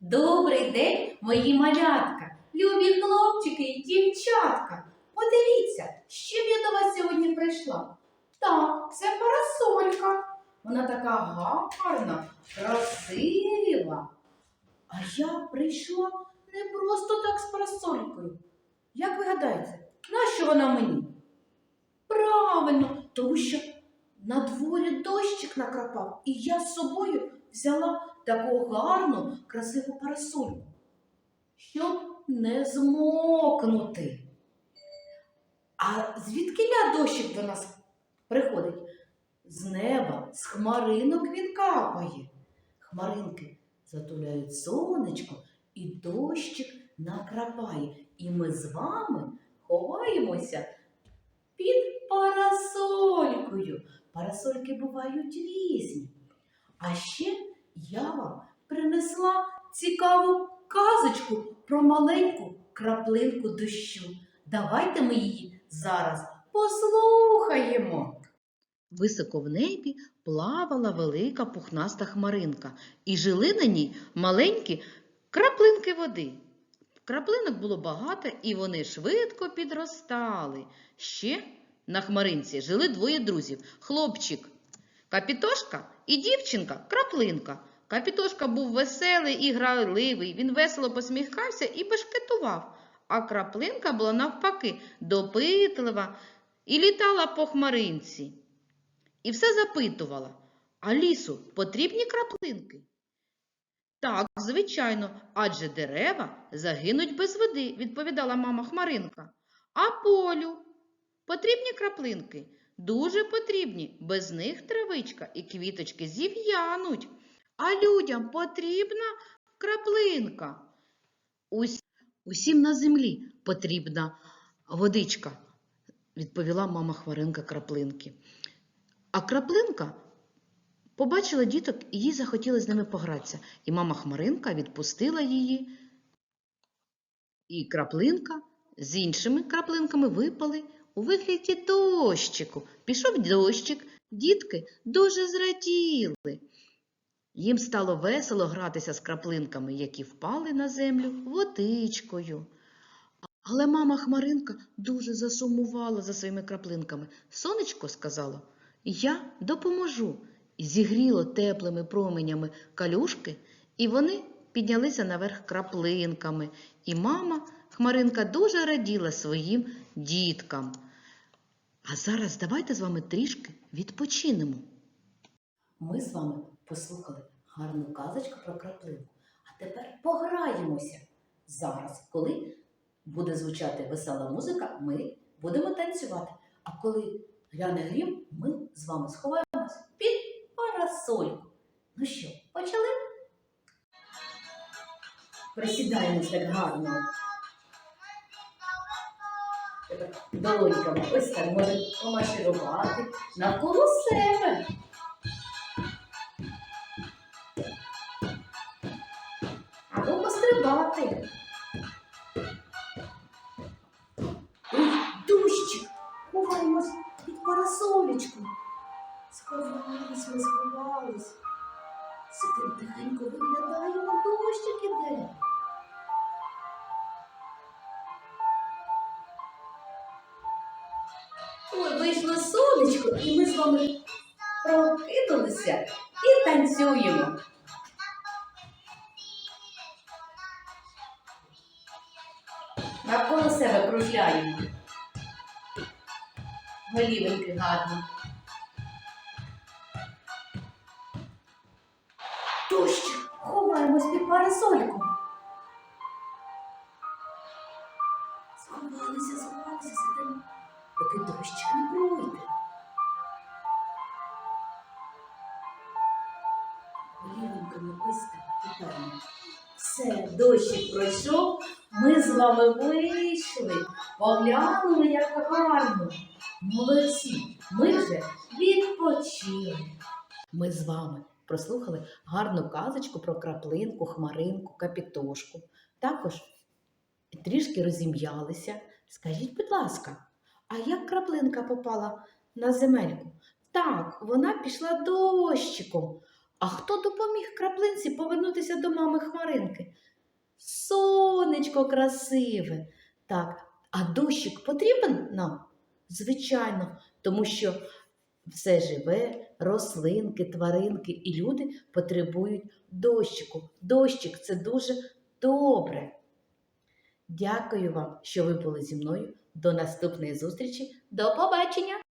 Добрий день, мої малятка, любі хлопчики і дівчатка. Подивіться, чим я до вас сьогодні прийшла. Так, це парасолька. Вона така гарна, красива. А я прийшла не просто так з парасолькою. Як ви гадаєте, нащо вона мені? Правильно, тому що на дворі дощик накрапав, і я з собою взяла таку гарну, красиву парасольку, щоб не змокнути. А звідкиля дощик до нас приходить? З неба, з хмаринок він капає. Хмаринки затуляють сонечко, і дощик накрапає. І ми з вами ховаємося під парасолькою. Парасольки бувають різні. А ще я вам принесла цікаву казочку про маленьку краплинку дощу. Давайте ми її зараз послухаємо. Високо в небі плавала велика пухнаста хмаринка, і жили на ній маленькі краплинки води. Краплинок було багато, і вони швидко підростали. Ще на хмаринці жили двоє друзів: хлопчик Капітошка і дівчинка краплинка. Капітошка був веселий і граливий, він весело посміхався і бешкетував. А краплинка була навпаки допитлива і літала по хмаринці. І все запитувала, а лісу потрібні краплинки? Так, звичайно, адже дерева загинуть без води, відповідала мама Хмаринка. А полю потрібні краплинки? Дуже потрібні, без них травичка і квіточки зів'януть. А людям потрібна краплинка. Ус- Усім на землі потрібна водичка, відповіла мама Хмаринка краплинки. А краплинка побачила діток і їй захотілося з ними погратися. І мама Хмаринка відпустила її. І краплинка з іншими краплинками випали у вигляді дощику. Пішов дощик, дітки дуже зраділи. Їм стало весело гратися з краплинками, які впали на землю водичкою. Але мама Хмаринка дуже засумувала за своїми краплинками. Сонечко сказало, я допоможу. Зігріло теплими променями калюшки, і вони піднялися наверх краплинками. І мама Хмаринка дуже раділа своїм діткам. А зараз давайте з вами трішки відпочинемо. Ми з вами послухали гарну казочку про краплинку. А тепер пограємося. Зараз, коли буде звучати весела музика, ми будемо танцювати. А коли гляне грім, ми з вами сховаємось під парасольку. Ну що, почали? Присідаємось так гарно. Долоньками ось так може помаширувати навколо себе. Або пострибати. Дощик! Ховаємось під парасолечку. Сховались ми, сховались. Сидимо тихенько виглядаємо, дощик іде. Ой, вийшло сонечко, і ми з вами прокинулися і танцюємо. Навколо себе кружляємо. Голівеньки гарно. Дощик, ховаємось під парасольку. Все, дощик пройшов, ми з вами вийшли, поглянули, як гарно. Молодці, ми вже відпочили. Ми з вами прослухали гарну казочку про краплинку, хмаринку, капітошку. Також трішки розім'ялися. Скажіть, будь ласка, а як краплинка попала на земельку? Так, вона пішла дощиком. А хто допоміг краплинці повернутися до мами Хмаринки? Сонечко красиве. Так, а дощик потрібен нам? Звичайно, тому що все живе, рослинки, тваринки і люди потребують дощику. Дощик це дуже добре. Дякую вам, що ви були зі мною. До наступної зустрічі. До побачення!